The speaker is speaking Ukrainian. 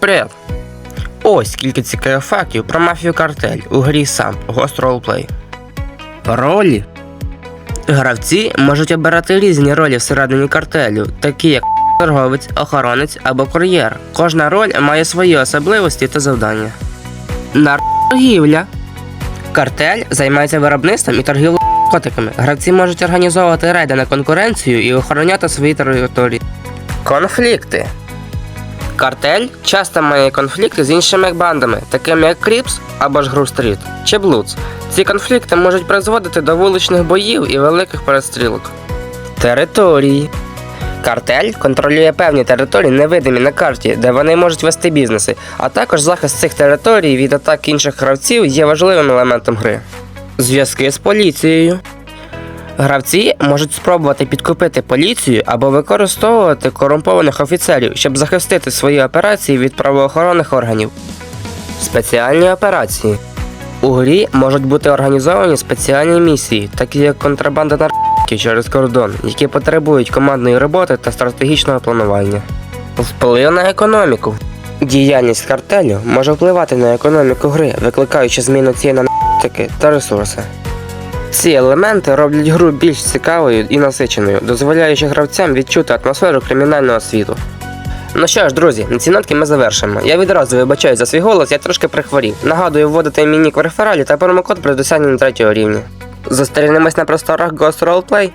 Привіт! Ось кілька цікавих фактів про мафію картель у грі сам Ghost Roleplay. Ролі. Гравці можуть обирати різні ролі всередині картелю, такі як торговець, охоронець або кур'єр. Кожна роль має свої особливості та завдання. Наркоторгівля. Картель займається виробництвом і торгівлею наркотиками. Гравці можуть організовувати рейди на конкуренцію і охороняти свої території. Конфлікти. Картель часто має конфлікти з іншими бандами, такими як Кріпс або ж Гру-стріт чи Блудс. Ці конфлікти можуть призводити до вуличних боїв і великих перестрілок. Території. Картель контролює певні території, невидимі на карті, де вони можуть вести бізнеси, а також захист цих територій від атак інших гравців є важливим елементом гри. Зв'язки з поліцією. Гравці можуть спробувати підкупити поліцію або використовувати корумпованих офіцерів, щоб захистити свої операції від правоохоронних органів. Спеціальні операції. У грі можуть бути організовані спеціальні місії, такі як контрабанда наркотиків через кордон, які потребують командної роботи та стратегічного планування. Вплив на економіку. Діяльність картелю може впливати на економіку гри, викликаючи зміну цін на наркотики та ресурси. Ці елементи роблять гру більш цікавою і насиченою, дозволяючи гравцям відчути атмосферу кримінального світу. Ну що ж, друзі, на ці нотки ми завершимо. Я відразу вибачаю за свій голос, я трошки прихворів. Нагадую вводити мені в рефералі та промокод при досягненні третього рівня. Зустрінемось на просторах Ghost Roleplay.